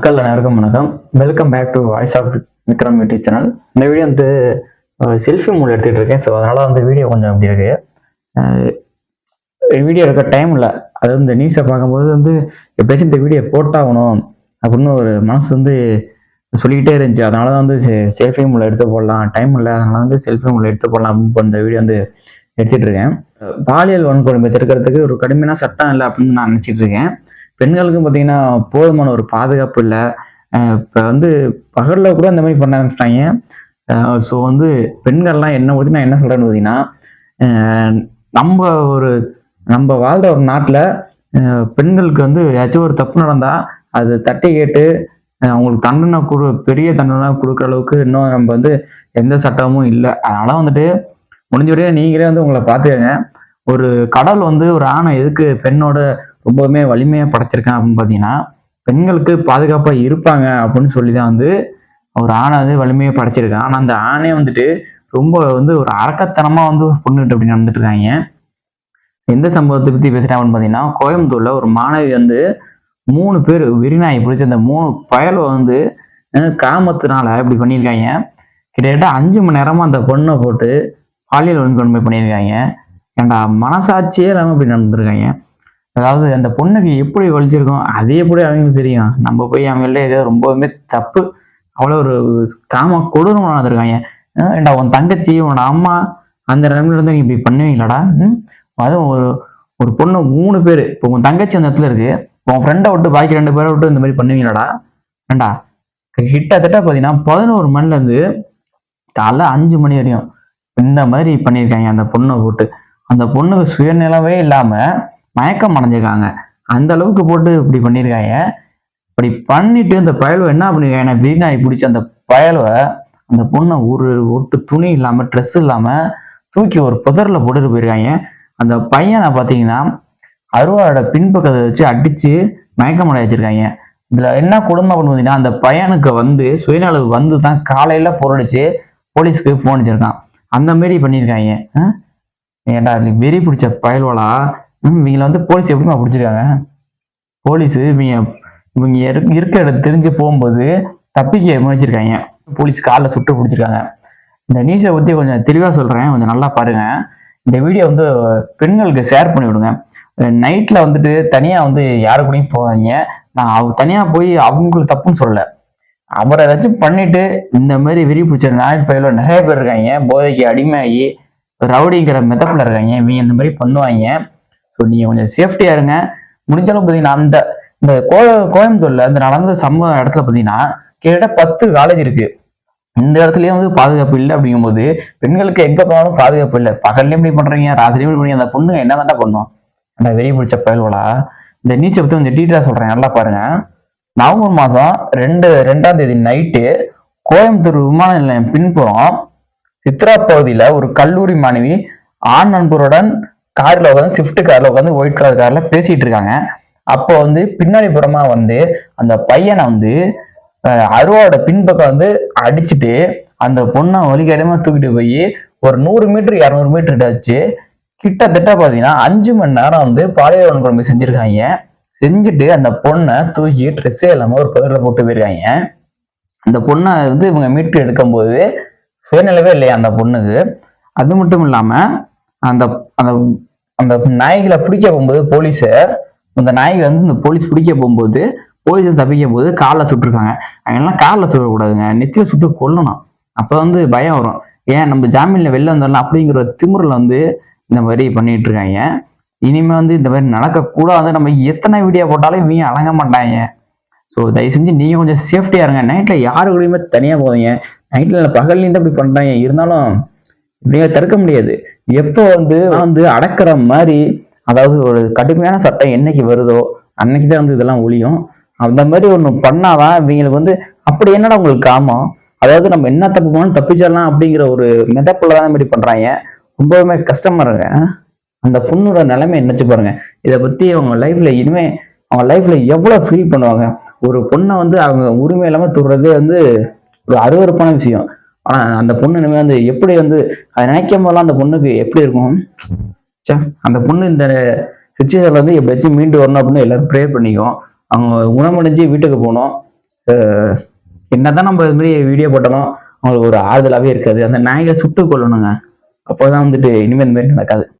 மக்கள் அனைவருக்கும் வணக்கம். Welcome back to voice of Vikram YouTube channel இந்த வீடியோ வந்து செல்ஃபி மூலம் எடுத்துகிட்டு இருக்கேன். ஸோ அதனால் வந்து வீடியோ கொஞ்சம் அப்படி இருக்கு. வீடியோ எடுக்க டைம் இல்லை. அது இந்த நியூஸை பார்க்கும்போது வந்து எப்படியாச்சும் இந்த வீடியோ போட்டாகணும் அப்படின்னு ஒரு மனசு வந்து சொல்லிக்கிட்டே இருந்துச்சு. அதனால தான் வந்து செல்ஃபி மூலம் எடுத்து போடலாம். டைம் இல்லை. அதனால வந்து செல்ஃபி மூலம் எடுத்து போடலாம் அப்படின்னு இந்த வீடியோ வந்து எடுத்துகிட்டு இருக்கேன். பாலியல் வன்கொடுமை தடுக்கிறதுக்கு ஒரு கடுமையான சட்டம் இல்லை அப்படின்னு நான் நினச்சிட்டு இருக்கேன். பெண்களுக்கும் பார்த்தீங்கன்னா போதுமான ஒரு பாதுகாப்பு இல்லை. இப்போ வந்து பகலில் கூட இந்த மாதிரி பண்ண ஆரம்பிச்சிட்டாங்க. ஸோ வந்து பெண்கள்லாம் என்ன பற்றி நான் என்ன சொல்கிறேன்னு பார்த்தீங்கன்னா நம்ம ஒரு நம்ம வாழ்கிற ஒரு நாட்டில் பெண்களுக்கு வந்து ஏதாச்சும் ஒரு தப்பு நடந்தால் அது தட்டி கேட்டு அவங்களுக்கு தண்டனை கொடு பெரிய தண்டனை கொடுக்குற அளவுக்கு இன்னும் நம்ம வந்து எந்த சட்டமும் இல்லை. அதனால் வந்துட்டு முடிஞ்ச வரையும் நீங்களே வந்து உங்களை பார்த்துக்கங்க. ஒரு கடவுள் வந்து ஒரு ஆணை எதுக்கு பெண்ணோட ரொம்பவுமே வலிமையாக படைச்சிருக்கேன் அப்படின்னு பார்த்தீங்கன்னா பெண்களுக்கு பாதுகாப்பாக இருப்பாங்க அப்படின்னு சொல்லி தான் வந்து ஒரு ஆணை வந்து வலிமையாக படைச்சிருக்கான் ஆனால் அந்த ஆணே வந்துட்டு ரொம்ப வந்து ஒரு அரக்கத்தனமாக வந்து ஒரு பொண்ணுகிட்ட அப்படி நடந்துட்டு இருக்காங்க. எந்த சம்பவத்தை பற்றி பேசுகிறேன் அப்படின்னு பார்த்தீங்கன்னா கோயம்புத்தூரில் ஒரு மாணவி வந்து மூணு பேர் விரிநாய் பிடிச்ச அந்த மூணு பயலை வந்து காமத்தினால இப்படி பண்ணியிருக்காங்க. கிட்டத்தட்ட அஞ்சு மணி நேரமாக அந்த பொண்ணை போட்டு பாலியல் வன்கொடுமை பண்ணியிருக்காங்க. ஏன்டா மனசாட்சியே இல்லாமல் இப்படி நடந்திருக்காங்க. அதாவது அந்த பொண்ணுக்கு எப்படி வலிச்சிருக்கோம் அதே எப்படி அவங்களுக்கு தெரியும். நம்ம போய் அவங்கள்ட்ட ஏதோ ரொம்பவுமே தப்பு அவ்வளோ ஒரு காம கொடூரம் நடந்திருக்காங்க. ஏண்டா ஏன்டா உன் தங்கச்சி உன்னோட அம்மா அந்த நிலைமையில இருந்து நீங்கள் இப்படி பண்ணுவீங்களாடா? ம்? அதுவும் ஒரு ஒரு பொண்ணு மூணு பேர். இப்போ உன் தங்கச்சி அந்த இடத்துல இருக்கு. உன் ஃப்ரெண்டை விட்டு பாக்கி ரெண்டு பேரை விட்டு இந்த மாதிரி பண்ணுவீங்களாடா? ஏண்டா கிட்டத்தட்ட பார்த்தீங்கன்னா பதினோரு மணிலேருந்து காலைல அஞ்சு மணி வரையும் இந்த மாதிரி பண்ணியிருக்காங்க அந்த பொண்ணை போட்டு. அந்த பொண்ணுக்கு சுயநிலவே இல்லாமல் மயக்கம் அடைஞ்சிருக்காங்க. அந்த அளவுக்கு போட்டு இப்படி பண்ணியிருக்காங்க இப்படி பண்ணிட்டு இந்த பயலுவை என்ன பண்ணியிருக்காங்க வீணாகி பிடிச்ச அந்த பயலுவை அந்த பொண்ணை ஒரு ஒட்டு துணி இல்லாமல் ட்ரெஸ் இல்லாமல் தூக்கி ஒரு புதரில் போட்டுட்டு போயிருக்காங்க. அந்த பையனை பார்த்தீங்கன்னா அருவாளோட பின்பக்கத்தை வச்சு அடித்து மயக்கம் அடைய வச்சிருக்காங்க. இதில் என்ன கொடுமை அப்படின்னு பார்த்தீங்கன்னா அந்த பையனுக்கு வந்து சுயநலவு வந்து தான் காலையில் ஃபோன் அடிச்சு போலீஸ்க்கு ஃபோன் அடிச்சிருக்கான். அந்த மாரி பண்ணியிருக்காங்க ஏன்டா இது வெறி பிடிச்ச பயல்வாளா? ம், வந்து போலீஸ் எப்படிமா பிடிச்சிருக்காங்க? போலீஸ் இவங்க இவங்க இரு- இருக்கிற இடம் தெரிஞ்சு போகும்போது தப்பிக்க முயற்சிருக்காங்க. போலீஸ் காலில் சுட்டு பிடிச்சிருக்காங்க. இந்த நியூஸை பற்றி கொஞ்சம் தெளிவாக சொல்கிறேன் கொஞ்சம் நல்லா பாருங்க. இந்த வீடியோ வந்து பெண்களுக்கு ஷேர் பண்ணி விடுங்க. நைட்டில் வந்துட்டு தனியாக வந்து யாரு கூடயும் போகாதீங்க. நான் அவ தனியாக போய் அவங்களுக்கு தப்புன்னு சொல்லலை. அவரை ஏதாச்சும் பண்ணிட்டு இந்த மாதிரி வெறி பிடிச்ச நாய் பயில நிறைய பேர் இருக்காங்க. போதைக்கு அடிமையாகி ரவுடிங்கிற மெத்தப்பில் இருக்காங்க. இவங்க இந்த மாதிரி பண்ணுவாங்க. ஸோ நீங்கள் கொஞ்சம் சேஃப்டியாக இருங்க. முடிஞ்ச பார்த்தீங்கன்னா அந்த இந்த கோ கோயம்புத்தூரில் இந்த நடந்த சம்பவ இடத்துல பார்த்தீங்கன்னா கிட்டத்தட்ட பத்து காலேஜ் இருக்குது இந்த இடத்துலயே வந்து பாதுகாப்பு இல்லை அப்படிங்கும்போது பெண்களுக்கு எங்க போனாலும் பாதுகாப்பு இல்லை. பகல்லையும் இப்படி பண்றீங்க ராத்திரியும் இப்படி அந்த பொண்ணு என்ன தாண்டா பண்ணும்? அந்த வெறி பிடிச்ச பயல்வலா இந்த நீச்சை பத்தி கொஞ்சம் டீட்டெயிலாக சொல்றேன். நல்லா பாருங்க. நவம்பர் மாதம் ரெண்டு ரெண்டாம் தேதி நைட்டு கோயம்புத்தூர் விமான நிலையம் பின்புறம் சித்ரா பகுதியில் ஒரு கல்லூரி மாணவி ஆண் நண்பருடன் காரில் உட்காந்து ஸ்விஃப்ட் காரில் உட்காந்து ஒயிட் கலர் காரில் பேசிகிட்டு இருக்காங்க. அப்போ வந்து பின்னாடி புறமா வந்து அந்த பையனை வந்து அருவாவோட பின்பக்கம் வந்து அடிச்சுட்டு அந்த பொண்ணை வலிக்கடமா தூக்கிட்டு போய் ஒரு நூறு மீட்டர் இரநூறு மீட்டர் வச்சு கிட்டத்தட்ட பார்த்தீங்கன்னா அஞ்சு மணி நேரம் வந்து பாலியல் வன்கொடுமை செஞ்சிருக்காங்க. செஞ்சுட்டு அந்த பொண்ணை தூக்கி ட்ரெஸ்ஸே இல்லாமல் ஒரு புதரில் போட்டு போயிருக்காங்க. அந்த பொண்ணை வந்து இவங்க மீட்டு எடுக்கும்போது சுயநிலவே இல்லையா அந்த பொண்ணுக்கு? அது மட்டும் இல்லாமல் அந்த அந்த அந்த நாய்களை பிடிக்க போகும்போது போலீஸு அந்த நாய்களை வந்து இந்த போலீஸ் பிடிக்க போகும்போது போலீஸ் தப்பிக்கும் போது காலில் சுட்டிருக்காங்க. அவங்கெல்லாம் காலில் சுடக்கூடாதுங்க நெத்தியில் சுட்டு கொல்லணும். அப்போ வந்து பயம் வரும். ஏன் நம்ம ஜாமீனில் வெளில வந்துடலாம் அப்படிங்கிற ஒரு திமிரில் வந்து இந்த மாதிரி பண்ணிட்டு இருக்காங்க இனிமேல் வந்து இந்த மாதிரி நடக்கக்கூடாது நம்ம எத்தனை வீடியோ போட்டாலும் இவங்க அடங்க மாட்டாங்க. ஸோ தயவு செஞ்சு நீங்கள் கொஞ்சம் சேஃப்டியாக இருங்க. நைட்டில் யாரு கூடயுமே தனியாக போதீங்க நைட்டில் பகல்லேருந்து அப்படி பண்ணுறாங்க இருந்தாலும் இவங்க தடுக்க முடியாது. எப்போ வந்து வந்து அடக்கிற மாதிரி அதாவது ஒரு கடுமையான சட்டம் என்னைக்கு வருதோ அன்னைக்கு தான் வந்து இதெல்லாம் ஒழியும். அந்த மாதிரி ஒன்று பண்ணாதான் இவங்களுக்கு வந்து அப்படி என்னடா உங்களுக்கு காமம்? அதாவது நம்ம என்ன தப்பு பண்ணாலும் தப்பிச்சிடலாம் அப்படிங்கிற ஒரு மெதப்பில் தான் இந்த மாதிரி பண்ணுறாங்க ரொம்பவுமே கஷ்டமா இருங்க அந்த பொண்ணோட நிலைமை என்னச்சு பாருங்க. இதை பற்றி அவங்க லைஃப்ல இனிமே அவங்க லைஃப்ல எவ்வளோ ஃபீல் பண்ணுவாங்க? ஒரு பொண்ணை வந்து அவங்க உரிமை இல்லாமல் தொடுறதே வந்து ஒரு அருவருப்பான விஷயம். ஆனா அந்த பொண்ணு இனிமேல் வந்து எப்படி வந்து அதை நினைக்கும் போதெல்லாம் அந்த பொண்ணுக்கு எப்படி இருக்கும்? ச்சே அந்த பொண்ணு இந்த சுச்சுவேஷன்ல வந்து எப்படியாச்சும் மீண்டு வரணும் அப்படின்னு எல்லாரும் ப்ரே பண்ணிக்கும். அவங்க குணமடைஞ்சு வீட்டுக்கு போகணும். என்னதான் நம்ம இது மாதிரி வீடியோ போட்டாலும் அவங்களுக்கு ஒரு ஆறுதலாகவே இருக்காது. அந்த நாய்களை சுட்டு கொல்லணுங்க. அப்போதான் வந்துட்டு இனிமேல் இந்த மாதிரி நடக்காது.